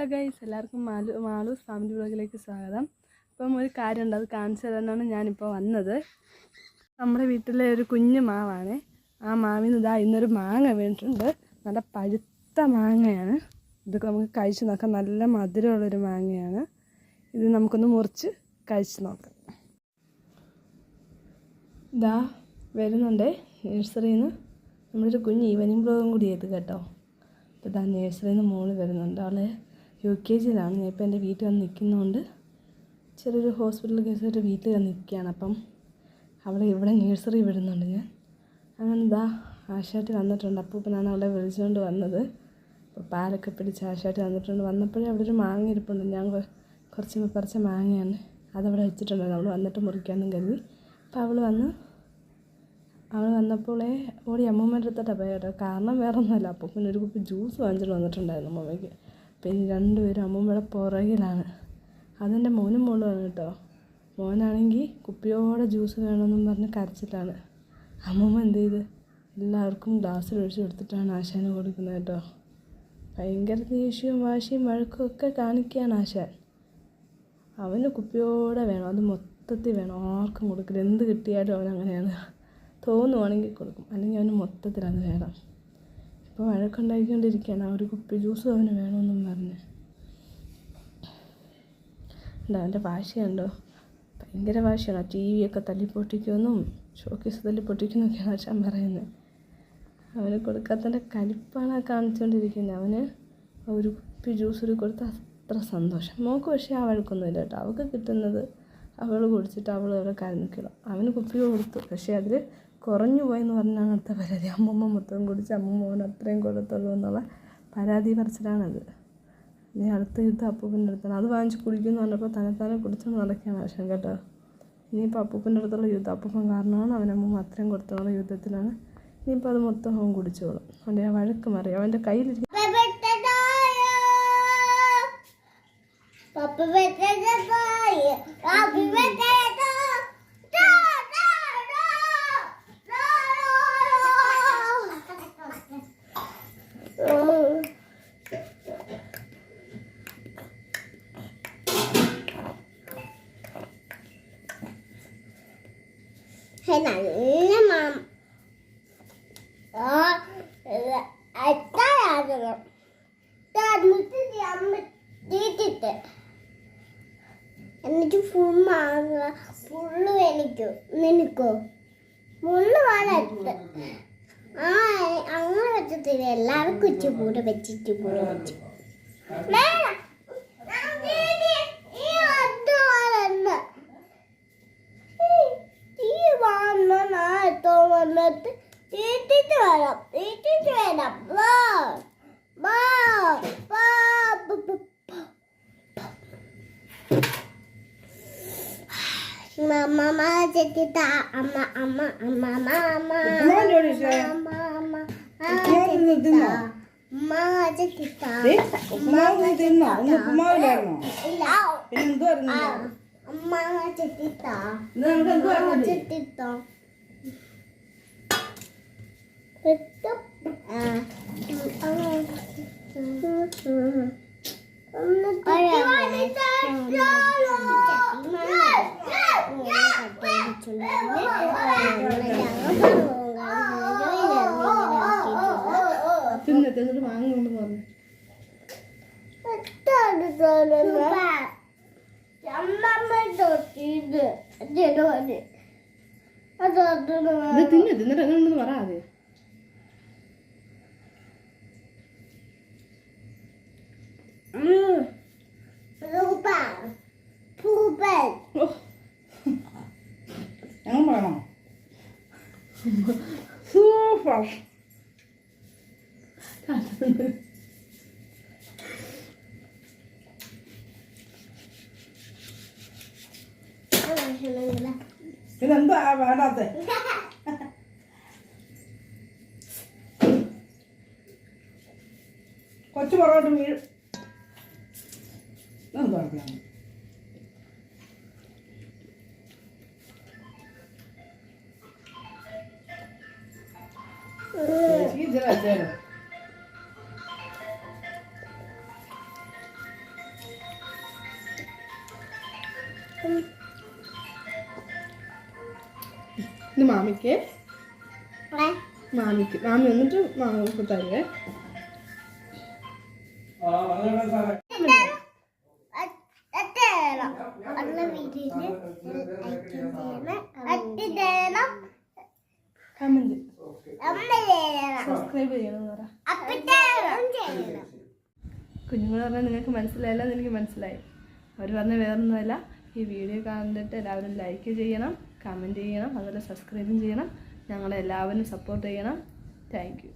Hello guys എല്ലാവർക്കും Malu Malu's family ബ്ലോഗിലേക്ക് സ്വാഗതം. അപ്പം ഒരു കാര്യമുണ്ട് അത് കാണിച്ചു തരാനാണ് ഞാനിപ്പോൾ വന്നത്. നമ്മുടെ വീട്ടിലെ ഒരു കുഞ്ഞു മാവാണ്. ആ മാവിൽ നിന്ന് ഇതാ ഇന്നൊരു മാങ്ങ വീണിട്ടുണ്ട്. നല്ല പഴുത്ത മാങ്ങയാണ്. ഇതൊക്കെ നമുക്ക് കഴിച്ചു നോക്കാം. നല്ല മധുരമുള്ളൊരു മാങ്ങയാണ്. ഇത് നമുക്കൊന്ന് മുറിച്ച് കഴിച്ചു നോക്കാം. ഇതാ വരുന്നുണ്ട് നഴ്സറിയിൽ നിന്ന് നമ്മളൊരു കുഞ്ഞ് ഈവനിങ് ബ്ലോഗും കൂടി ചെയ്ത് കേട്ടോ. അപ്പോൾ ഇതാ നേഴ്സറിയിൽ നിന്ന് മോൾ വരുന്നുണ്ട്. അവൾ യു കെ ജിയിലാണ്. ഞാൻ ഇപ്പോൾ എന്റെ വീട്ടിൽ വന്ന് നിൽക്കുന്നതുകൊണ്ട് ചെറിയൊരു ഹോസ്പിറ്റൽ കേസായിട്ട് വീട്ടിൽ വന്ന് നിൽക്കുകയാണ്. അപ്പം അവളെ ഇവിടെ നേഴ്സറി വിടുന്നുണ്ട് ഞാൻ. അങ്ങനെ ഇതാ ആശാട്ടി വന്നിട്ടുണ്ട്. അപ്പൂപ്പനാണ് അവളെ വിളിച്ചുകൊണ്ട് വന്നത്. അപ്പോൾ പാലൊക്കെ പിടിച്ച് ആശാട്ടി വന്നിട്ടുണ്ട്. വന്നപ്പോഴേ അവിടെ ഒരു മാങ്ങ ഇരിപ്പുണ്ട്. ഞാൻ കുറച്ച് പറിച്ച മാങ്ങയാണ്. അതവിടെ വെച്ചിട്ടുണ്ടായിരുന്നു. അവൾ വന്നിട്ട് മുറിക്കാമെന്നും കരുതി. അപ്പോൾ അവൾ വന്ന് അവൾ വന്നപ്പോളേ ഓടി അമ്മൂമ്മേന്റെ അടുത്തിട്ടാണ് പോയത് കാരണം വേറെ ഒന്നുമല്ല ഒരു കുപ്പി ജ്യൂസ് വാങ്ങിച്ചിട്ട് വന്നിട്ടുണ്ടായിരുന്നു അമ്മൂമ്മയ്ക്ക്. പിന്നെ രണ്ടുപേരും അമ്മൂമ്മയുടെ പുറകിലാണ്. അതെന്റെ മോനും മോളുമാണ് കേട്ടോ. മോനാണെങ്കിൽ കുപ്പിയോടെ ജ്യൂസ് വേണമെന്നും പറഞ്ഞ് കരച്ചിട്ടാണ് അമ്മൂമ്മ എന്ത് ചെയ്ത്? എല്ലാവർക്കും ഗ്ലാസ്സിൽ ഒഴിച്ച് കൊടുത്തിട്ടാണ് ആശാന് കൊടുക്കുന്നത് കേട്ടോ. ഭയങ്കര ദേഷ്യവും വാശിയും വഴക്കും ഒക്കെ കാണിക്കുകയാണ് ആശാൻ. അവന് കുപ്പിയോടെ വേണം. അത് മൊത്തത്തിൽ വേണം. ആർക്കും കൊടുക്കില്ല. എന്ത് കിട്ടിയാലും അവൻ അങ്ങനെയാണ്. തോന്നുവാണെങ്കിൽ കൊടുക്കും. അല്ലെങ്കിൽ അവന് മൊത്തത്തിൽ അത് വേണം. ഇപ്പോൾ വഴക്കുണ്ടാക്കിക്കൊണ്ടിരിക്കുകയാണ് ആ ഒരു കുപ്പി ജ്യൂസ് അവന് വേണമെന്നും പറഞ്ഞ്. ഉണ്ട് അവന്റെ വാശിയുണ്ടോ ഭയങ്കര വാശിയാണ്. ടി വി ഒക്കെ തല്ലി പൊട്ടിക്കുമെന്നും ഷോക്കേസ് തല്ലി പൊട്ടിക്കുന്നൊക്കെയാണ് പറയുന്നത്. അവന് കൊടുക്കാത്തതിന്റെ കലിപ്പാണ് ആ കാണിച്ചുകൊണ്ടിരിക്കുന്നത് അവന് ഒരു കുപ്പി ജ്യൂസ് ഒരു കൊടുത്ത അത്ര സന്തോഷം. മോക്ക് പക്ഷേ ആ വഴക്കൊന്നുമില്ല കേട്ടോ. അവൾക്ക് കിട്ടുന്നത് അവൾ കുടിച്ചിട്ട് അവൾ അവളെ കരഞ്ഞിക്കണം അവന് കുപ്പി കൊടുത്തു. പക്ഷേ അതിൽ കുറഞ്ഞു പോയെന്ന് പറഞ്ഞാണ് അടുത്ത പരാതി അമ്മമ്മ മൊത്തം കുടിച്ച് അമ്മമ്മ അവന് അത്രയും കൊടുത്തുള്ളൂ എന്നുള്ള പരാതി പറച്ചിലാണത് ഇനി അടുത്ത യുദ്ധം അപ്പൂപ്പന്റെ അടുത്താണ് അത് വാങ്ങിച്ച് കുടിക്കുമെന്ന് പറഞ്ഞപ്പോൾ തന്നെത്താനെ കുടിച്ചുകൊണ്ട് നടക്കുകയാണ് ആശം കേട്ടോ ഇനിയിപ്പോൾ അപ്പൂപ്പന്റെ അടുത്തുള്ള യുദ്ധം അപ്പൂപ്പൻ കാരണമാണ് അവനമ്മ അത്രയും കൊടുത്തുള്ള യുദ്ധത്തിലാണ് ഇനിയിപ്പോൾ അത് മൊത്തം അവൻ കുടിച്ചോളും അവന്റെ ആ വഴക്ക് മാറി അവന്റെ കയ്യിലിരിക്കും Papa നല്ല മാം അത്താഴാകണം എന്നിട്ട് ഫുൾ മാങ്ങ ഫുള്ള് എനിക്കോ നിനക്കോ മുള്ളു വളർത്ത് ആ അങ്ങനെ വെച്ചത്തില്ല എല്ലാവർക്കും ഇച്ചിപ്പൂടെ വെച്ചിട്ട് പൂടെ വെച്ചു വേണം. ഞാൻ തീറ്റി. ഈ ഒറ്റ വളർന്ന്. ഈ- ഈ വന്ന നാട്ടോ വന്നിട്ട് തീറ്റിട്ട് വേണം തീറ്റിട്ട് വേണം വാ വാ വാ ബ, ബ, ബ. Mama cerita ama ama ama mama ഉപ്പുമാവ് പിന്നെ ഇത്. തിന്ന് തിന്നിട്ട് വാങ്ങുകൊണ്ട് പറഞ്ഞു ഇത് തിന്ന് തിന്നിട്ട് എങ്ങനെയുണ്ടെന്ന് പറ ആദ്യം. ഓ. ഞങ്ങൾ പറയണോ? സൂപ്പർ. ഇതെന്താ വേണ്ടാത്ത? കൊച്ചു പുറകോട്ട് വീഴും. ഇതെന്താ പറയാം ചേച്ചിക്ക് ഇച്ചിരി ഇത് മാമിക്ക്. മാമിക്ക്. മാമി വന്നിട്ട് മാമിക്ക് തരുവേ സബ്സ്ക്രൈബ് പറ കുഞ്ഞുങ്ങൾ പറഞ്ഞാൽ നിങ്ങൾക്ക് മനസ്സിലായില്ല എന്ന് എനിക്ക് മനസ്സിലായി. അവർ പറഞ്ഞ വേറൊന്നുമല്ല. ഈ വീഡിയോ കണ്ടിട്ട് എല്ലാവരും ലൈക്ക് ചെയ്യണം കമന്റ് ചെയ്യണം അതുപോലെ സബ്സ്ക്രൈബും ചെയ്യണം. ഞങ്ങളെല്ലാവരും സപ്പോർട്ട് ചെയ്യണം. താങ്ക്